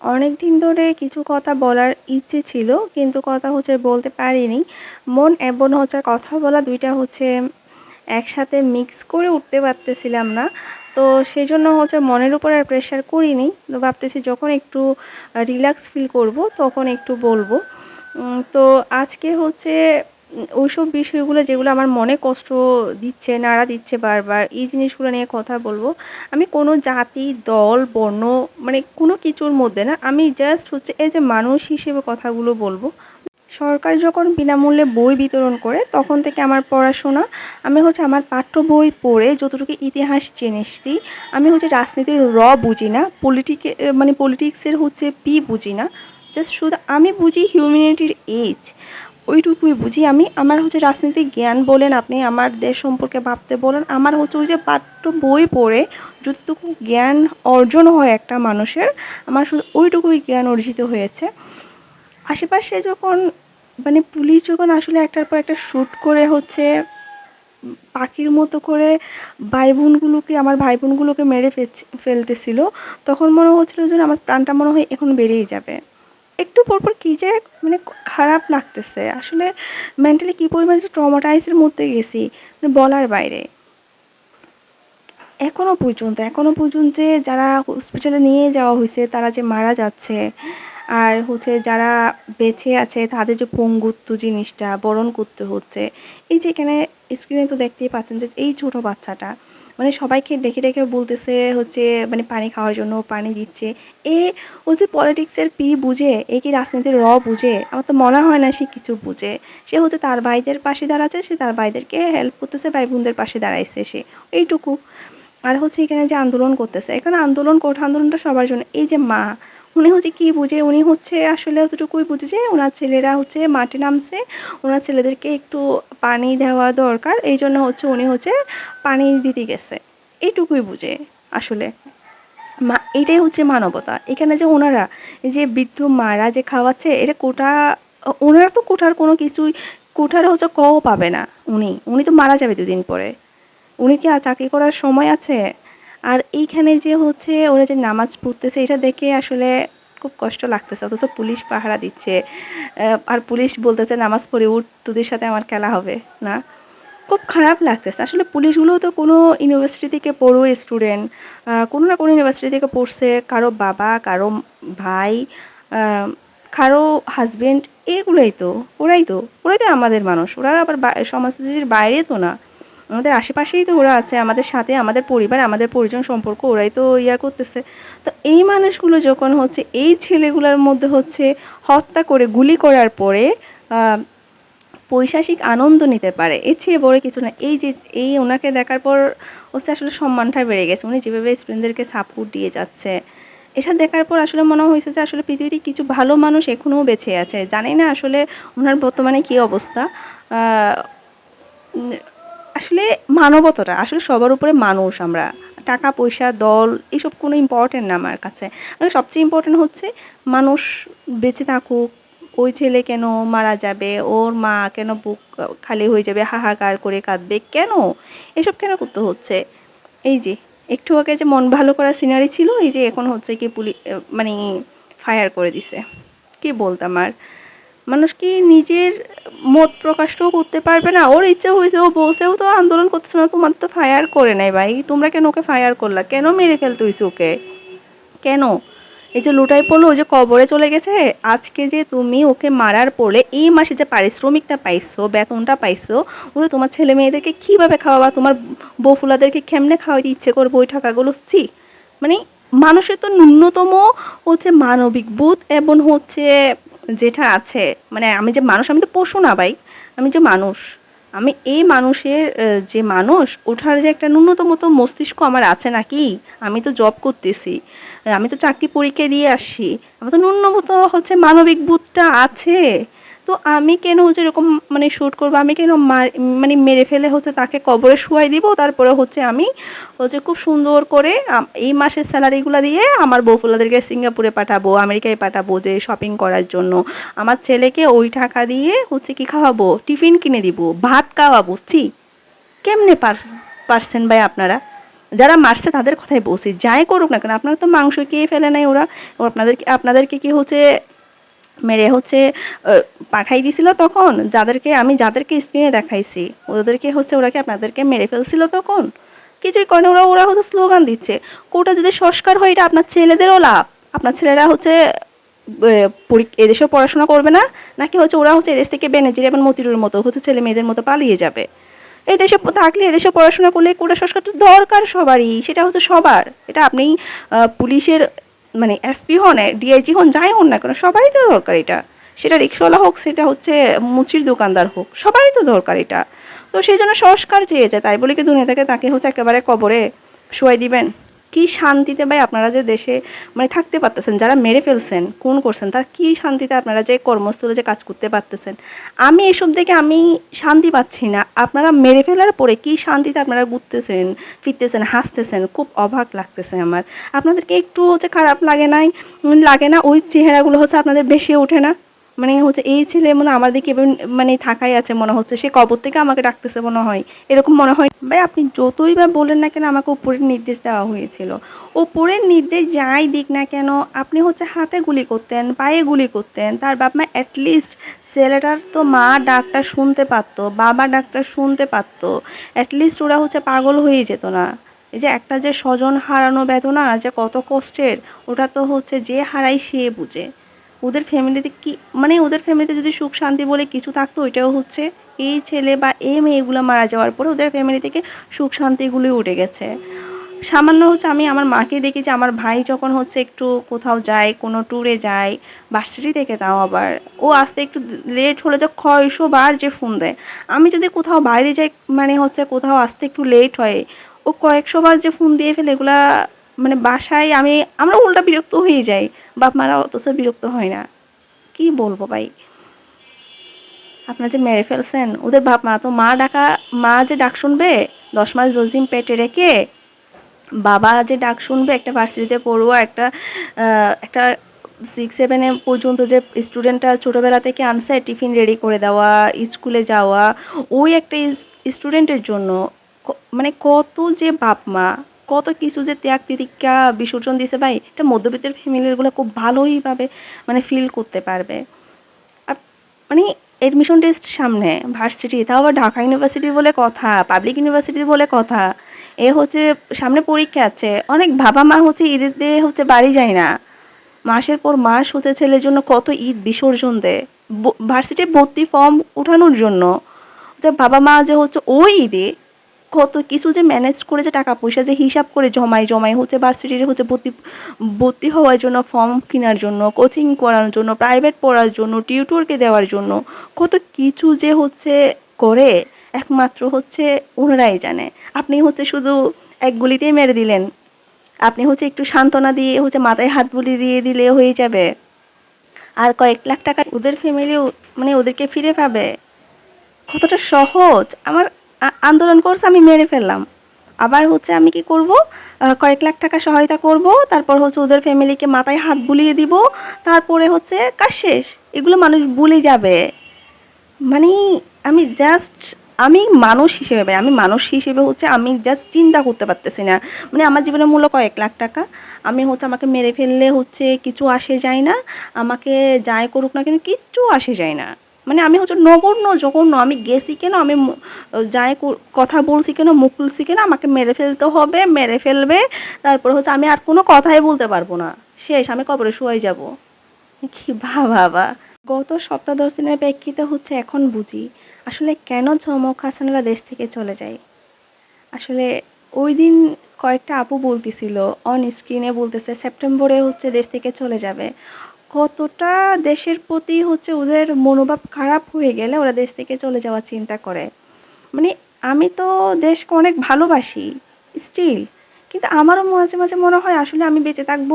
অনেক দিন ধরে কিছু কথা বলার ইচ্ছে ছিল, কিন্তু কথা হচ্ছে বলতে পারিনি। মন এবং হচ্ছে, কথা বলা দুইটা হচ্ছে একসাথে মিক্স করে উঠতে পারতেছিলাম না। তো সেই জন্য হচ্ছে মনের উপর আর প্রেশার করিনি। তো ভাবতেছি যখন একটু রিল্যাক্স ফিল করব, তখন একটু বলব। তো আজকে হচ্ছে ওইসব বিষয়গুলো যেগুলো আমার মনে কষ্ট দিচ্ছে, নাড়া দিচ্ছে বারবার, এই জিনিসগুলো নিয়ে কথা বলব। আমি কোনো জাতি, দল, বর্ণ মানে কোনো কিছুর মধ্যে না, আমি জাস্ট হচ্ছে এই যে মানুষ হিসেবে কথাগুলো বলব। সরকার যখন বিনামূল্যে বই বিতরণ করে, তখন থেকে আমার পড়াশোনা, আমি হচ্ছে আমার পাঠ্য বই পড়ে যতটুকু ইতিহাস জেনেছি, আমি হচ্ছে রাজনীতির র বুঝি না পলিটিকে মানে পলিটিক্সের হচ্ছে পি বুঝি না জাস্ট শুধু আমি বুঝি হিউম্যানিটির এজ ওইটুকুই বুঝি আমি। আমার হচ্ছে রাজনৈতিক জ্ঞান বলেন আপনি, আমার দেশ সম্পর্কে ভাবতে বলেন, আমার হচ্ছে ওই যে পাঠ্য বই পড়ে যতটুকু জ্ঞান অর্জন হয় একটা মানুষের, আমার শুধু ওইটুকুই জ্ঞান অর্জিত হয়েছে। আশেপাশে যখন মানে পুলিশ যখন আসলে একটার পর একটা শ্যুট করে হচ্ছে, পাখির মতো করে ভাই বোনগুলোকে আমার ভাই বোনগুলোকে মেরে ফেলতেছিল, তখন মনে হচ্ছিল যে আমার প্রাণটা মনে হয় এখন বেড়েই যাবে। একটু পরপর কী যে মানে খারাপ লাগতেছে। আসলে মেন্টালি কী পরিমাণে ট্রমাটাইজের মধ্যে গেছি মানে বলার বাইরে। এখনও পর্যন্ত এখনও পর্যন্ত যে যারা হসপিটালে নিয়ে যাওয়া হয়েছে, তারা যে মারা যাচ্ছে, আর হচ্ছে যারা বেঁচে আছে, তাদের যে পঙ্গুত্ব জিনিসটা, বরণ করতে হচ্ছে। এই যে এখানে স্ক্রিনে তো দেখতেই পাচ্ছেন যে এই ছোট বাচ্চাটা মানে সবাইকে ডেকে ডেকে বলতেছে হচ্ছে মানে পানি খাওয়ার জন্য, পানি দিচ্ছে। এ, ও যে পলিটিক্সের পি বুঝে, এ কি রাজনীতির র বুঝে? আমার তো মনে হয় না সে কিছু বুঝে। সে হচ্ছে তার ভাইদের পাশে দাঁড়াচ্ছে, সে তার ভাইদেরকে হেল্প করতেছে ভাই বোনদের পাশে দাঁড়াইছে সে। এইটুকু। আর হচ্ছে এখানে যে আন্দোলন করতেছে, এখানে আন্দোলন কোঠা আন্দোলনটা সবার জন্য। এই যে মা উনি হচ্ছে কি বুঝে? উনি হচ্ছে আসলে অতটুকুই বুঝে যে ওনার ছেলেরা হচ্ছে মাঠে নামছে। ওনার ছেলেদেরকে একটু পানি দেওয়া দরকার। এই জন্য হচ্ছে উনি হচ্ছে পানি দিতে গেছে। এইটুকুই বুঝে আসলে। মা, এটাই হচ্ছে মানবতা। এখানে যে ওনারা এই যে বৃদ্ধ মারা যে খাওয়াচ্ছে, এটা কোটা, ওনারা তো কোঠার কোনো কিছুই, কোঠার হচ্ছে কও পাবে না উনি। উনি তো মারা যাবে দুদিন পরে। উনি কি আর চাকরি করার সময় আছে? আর এইখানে যে হচ্ছে ওরা যে নামাজ পড়তেছে, এটা দেখে আসলে খুব কষ্ট লাগতেছে। অথচ পুলিশ পাহারা দিচ্ছে। আর পুলিশ বলতেছে, নামাজ পড়ে উঠ, তোদের সাথে আমার খেলা হবে। না? খুব খারাপ লাগতেছে। আসলে পুলিশগুলো তো কোনো ইউনিভার্সিটি থেকে পড়ো স্টুডেন্ট কোনো না কোনো ইউনিভার্সিটি থেকে পড়ছে। কারও বাবা, কারও ভাই কারও হাজবেন্ড এগুলোই তো, ওরাই তো ওরাই তো আমাদের মানুষ। ওরা আবার সমাজের বাইরে তো না। আমাদের আশেপাশেই তো ওরা আছে, আমাদের সাথে, আমাদের পরিবার, আমাদের পরিজন সম্পর্ক, ওরাই তো ইয়া করতেছে। তো এই মানুষগুলো যখন হচ্ছে, এই ছেলেগুলোর মধ্যে হচ্ছে হত্যা করে, গুলি করার পরে পৈশাসিক আনন্দ নিতে পারে, এর চেয়ে বড় কিছু না। এই যে, এই ওনাকে দেখার পর হচ্ছে আসলে সম্মানটা বেড়ে গেছে। উনি যেভাবে স্টুডেন্টদেরকে সাপোর্ট দিয়ে যাচ্ছে এটা দেখার পর আসলে মনে হয়েছে যে আসলে পৃথিবীতে কিছু ভালো মানুষ এখনও বেঁচে আছে। জানি না আসলে ওনার বর্তমানে কী অবস্থা। আসলে মানবতাটা, আসলে সবার উপরে মানুষ আমরা। টাকা, পয়সা, দল, এসব কোনো ইম্পর্টেন্ট না আমার কাছে। মানে সবচেয়ে ইম্পর্টেন্ট হচ্ছে মানুষ বেঁচে থাকুক, ওই ছেলে কেন মারা যাবে, ওর মা কেন বুক খালি হয়ে যাবে, হাহাকার করে কাঁদবে, কেন? এসব কেন করতে হচ্ছে? এই যে, একটু আগে যে মন ভালো করার সিনারি ছিল, এই যে এখন হচ্ছে কি পুলি মানে ফায়ার করে দিছে। কি বলতাম আর? মানুষ কি নিজের মত প্রকাশটাও করতে পারবে না? ওর ইচ্ছা হয়েছে, ও বসেও তো আন্দোলন করতেছে না, তোমার তো ফায়ার করে নাই ভাই। তোমরা কেন ওকে ফায়ার করলা? কেন মেরে ফেলতে হয়েছে ওকে? কেন? এই যে লুটাই পড়ল, ওই যে কবরে চলে গেছে। আজকে যে তুমি ওকে মারার পরে এই মাসে যে পারিশ্রমিকটা পাইছো, বেতনটা পাইছো, ওরা তোমার ছেলে মেয়েদেরকে কীভাবে খাওয়াবা? তোমার বউফুলাদেরকে কেমনে খাওয়াইতে ইচ্ছে করব ওই টাকাগুলো? ছি। মানে মানুষের তো ন্যূনতম হচ্ছে মানবিক বোধ এবং হচ্ছে যেটা আছে মানে আমি যে মানুষ, আমি তো পশু না ভাই, আমি যে মানুষ, আমি এই মানুষের যে মানুষ, ওঠার যে একটা ন্যূনতম তো মস্তিষ্ক আমার আছে নাকি? আমি তো জব করতেছি, আমি তো চাকরি পরীক্ষা দিয়ে আসছি, আমার তো ন্যূনতম হচ্ছে মানবিক বুধটা আছে। তো আমি কেন হচ্ছে এরকম মানে শ্যুট করব? আমি কেন মানে মেরে ফেলে হচ্ছে তাকে কবরে শুয়াই দিব? তারপরে হচ্ছে আমি হচ্ছে খুব সুন্দর করে এই মাসের স্যালারিগুলো দিয়ে আমার বউফুলাদেরকে সিঙ্গাপুরে পাঠাবো, আমেরিকায় পাঠাবো যে শপিং করার জন্য। আমার ছেলেকে ওই টাকা দিয়ে হচ্ছে কি খাওয়াবো? টিফিন কিনে দিব, ভাত খাওয়াবো। ছি, কেমনে পার, পারছেন ভাই আপনারা? যারা মারছে তাদের কথাই বলছি, যাই করুক না কেন, আপনারা তো মাংস খেয়ে ফেলে নাই ওরা। আপনাদেরকে আপনাদেরকে কি হচ্ছে মেরে হচ্ছে পাঠাই দিছিল তখন। যাদেরকে আমি যাদেরকে স্ক্রিনে দেখাইছি, ওদেরকে হচ্ছে ওরা কি আপনাদেরকে মেরে ফেলছিল তখন। কিছুই করে ওরা ওরা হচ্ছে স্লোগান দিচ্ছে। কোটা যদি সংস্কার হয়, এটা আপনার ছেলেদেরও লাভ। আপনার ছেলেরা হচ্ছে এদেশেও পড়াশোনা করবে না, নাকি হচ্ছে ওরা হচ্ছে এদেশ থেকে বেনেজির এবং মতিরুর মতো হচ্ছে ছেলে মেয়েদের মতো পালিয়ে যাবে? এই দেশে থাকলে এদেশে পড়াশোনা করলে কোটা সংস্কারটা দরকার সবারই, সেটা হচ্ছে সবার। এটা আপনি পুলিশের মানে এসপি হন ডিআইজি হন, যাই হন না কেন, সবারই তো দরকার এটা। সেটা রিক্সাওয়ালা হোক, সেটা হচ্ছে মুচির দোকানদার হোক, সবারই তো দরকার এটা। তো সেই জন্য সংস্কার চেয়েছে, তাই বলে কি দুনিয়া থেকে তাকে হচ্ছে একেবারে কবরে শুয়াই দিবেন? কি শান্তিতে ভাই আপনারা যে দেশে মানে থাকতে পারতেছেন, যারা মেরে ফেলছেন কোন করছেন, তার কি শান্তিতে আপনারা যে কর্মস্থলে যে কাজ করতে পারতেছেন? আমি এসব দেখে আমি শান্তি পাচ্ছি না। আপনারা মেরে ফেলার পরে কি শান্তিতে আপনারা ঘুরতেছেন, ফিরতেছেন, হাসতেছেন? খুব অবাক লাগতেছে আমার। আপনাদেরকে একটু হচ্ছে খারাপ লাগে নাই, লাগে না, ওই চেহারাগুলো হচ্ছে আপনাদের বেশি ওঠে না? মানে হচ্ছে এই ছেলে মনে আমার দিকে মানে থাকাই আছে মনে হচ্ছে। সে কবর থেকে আমাকে ডাকতেছে মনে হয়। এরকম মনে হয়। ভাই, আপনি যতই বা বলেন না কেন আমাকে উপরের নির্দেশ দেওয়া হয়েছিল। উপরের নির্দেশ যাই দিক না কেন, আপনি হচ্ছে হাতে গুলি করতেন, পায়ে গুলি করতেন। তার বাপ মা অ্যাটলিস্ট ছেলেটার তো মা ডাকটা শুনতে পারতো, বাবা ডাকটা শুনতে পারতো। অ্যাটলিস্ট ওরা হচ্ছে পাগল হয়ে যেত না। এই যে একটা যে স্বজন হারানো বেদনা, যে কত কষ্টের, ওটা তো হচ্ছে যে হারাই সে বুঝে। ওদের ফ্যামিলিতে কি মানে ওদের ফ্যামিলিতে যদি সুখ শান্তি বলে কিছু থাকতো, ওইটাও হচ্ছে এই ছেলে বা এই মেয়েগুলো মারা যাওয়ার পরে ওদের ফ্যামিলি থেকে সুখ শান্তিগুলোই উঠে গেছে। সামান্য হচ্ছে আমি আমার মাকে দেখি যে আমার ভাই যখন হচ্ছে একটু কোথাও যায়, কোনো ট্যুরে যায় ভার্সিটি থেকে তাও আবার। ও আসতে একটু লেট হলে যে কয়শো বার যে ফোন দেয়। আমি যদি কোথাও বাইরে যাই মানে হচ্ছে কোথাও আসতে একটু লেট হয়, ও কয়েকশো বার যে ফোন দিয়ে ফেলে এগুলা মানে বাসায় আমি আমরা উল্টা বিরক্ত হয়ে যাই। বাপ মারা অথচ বিরক্ত হয় না। কি বলব ভাই? আপনার যে মেরে ফেলছেন, ওদের বাপ মা তো মা ডাকা, মা যে ডাক শুনবে, দশ মাস দশ দিন পেটে রেখে বাবা যে ডাক শুনবে, একটা ভার্সিটিতে পড়ুয়া, একটা একটা সিক্স সেভেনে পর্যন্ত যে স্টুডেন্টটা ছোটোবেলা থেকে আনছে, টিফিন রেডি করে দেওয়া স্কুলে যাওয়া, ওই একটা স্টুডেন্টের জন্য মানে কত যে বাপ মা কত কিছু যে ত্যাগ তিতিক্ষা, বিসর্জন দিছে ভাই, এটা মধ্যবিত্তের ফ্যামিলিগুলো খুব ভালোইভাবে মানে ফিল করতে পারবে। আপ- মানে এডমিশন টেস্ট সামনে ভার্সিটি তাও আবার ঢাকা ইউনিভার্সিটি বলে কথা পাবলিক ইউনিভার্সিটি বলে কথা। এ হচ্ছে সামনে পরীক্ষা আছে, অনেক বাবা মা হচ্ছে দিয়ে হচ্ছে বাড়ি যায় না। মাসের পর মাস হচ্ছে ছেলের জন্য কত ঈদ বিসর্জন দেয় ভার্সিটির ভর্তি ফর্ম উঠানোর জন্য। যে বাবা মা যে হচ্ছে ওই ঈদে কত কিছু যে ম্যানেজ করে যে টাকা পয়সা যে হিসাব করে জমায় জমায় হচ্ছে ভার্সিটির হচ্ছে ভর্তি ভর্তি হওয়ার জন্য ফর্ম কেনার জন্য কোচিং করানোর জন্য প্রাইভেট পড়ার জন্য টিউটরকে দেওয়ার জন্য কত কিছু যে হচ্ছে করে একমাত্র হচ্ছে ওনারাই জানে। আপনি হচ্ছে শুধু এক গুলিতেই মেরে দিলেন। আপনি হচ্ছে একটু সান্ত্বনা দিয়ে হচ্ছে মাথায় হাত বুলি দিয়ে দিলে হয়ে যাবে। আর কয়েক লাখ টাকা ওদের ফ্যামিলি মানে ওদেরকে ফিরে পাবে। কতটা সহজ। আমার আন্দোলন করছে, আমি মেরে ফেললাম। আবার হচ্ছে আমি কি করব? কয়েক লাখ টাকা সহায়তা করব, তারপর হচ্ছে ওদের ফ্যামিলিকে মাথায় হাত বুলিয়ে দিব, তারপরে হচ্ছে কাজ শেষ। এগুলো মানুষ ভুলে যাবে। মানে আমি জাস্ট আমি মানুষ হিসেবে আমি মানুষ হিসেবে হচ্ছে আমি জাস্ট চিন্তা করতে পারতেছি না। মানে আমার জীবনের মূল্য কয়েক লাখ টাকা। আমি হচ্ছে আমাকে মেরে ফেললে হচ্ছে কিছু আসে যায় না। আমাকে যাই করুক না কিন্তু কিচ্ছু আসে যায় না। মানে আমি হচ্ছে নগণ্য, জঘন্য। আমি গেছি কেন? আমি যাই কথা বলছি কেন? মুখ তুলছি কেন? আমাকে মেরে ফেলতে হবে, মেরে ফেলবে। তারপর হচ্ছে আমি আর কোনো কথাই বলতে পারব না। শেষ, আমি কবরে শুয়ে যাব। কি বাবা। গত সপ্তাহ দশ দিনের প্রেক্ষিতে হচ্ছে এখন বুঝি, আসলে কেন চমক হাসানরা দেশ থেকে চলে যায়? আসলে ওই দিন কয়েকটা আপু বলতেছিল অন স্ক্রিনে বলতেছে সেপ্টেম্বরে হচ্ছে দেশ থেকে চলে যাবে। কতটা দেশের প্রতি হচ্ছে ওদের মনোভাব খারাপ হয়ে গেলে ওরা দেশ থেকে চলে যাওয়ার চিন্তা করে। মানে আমি তো দেশকে অনেক ভালোবাসি স্টিল কিন্তু আমারও মাঝে মাঝে মনে হয় আসলে আমি বেঁচে থাকব।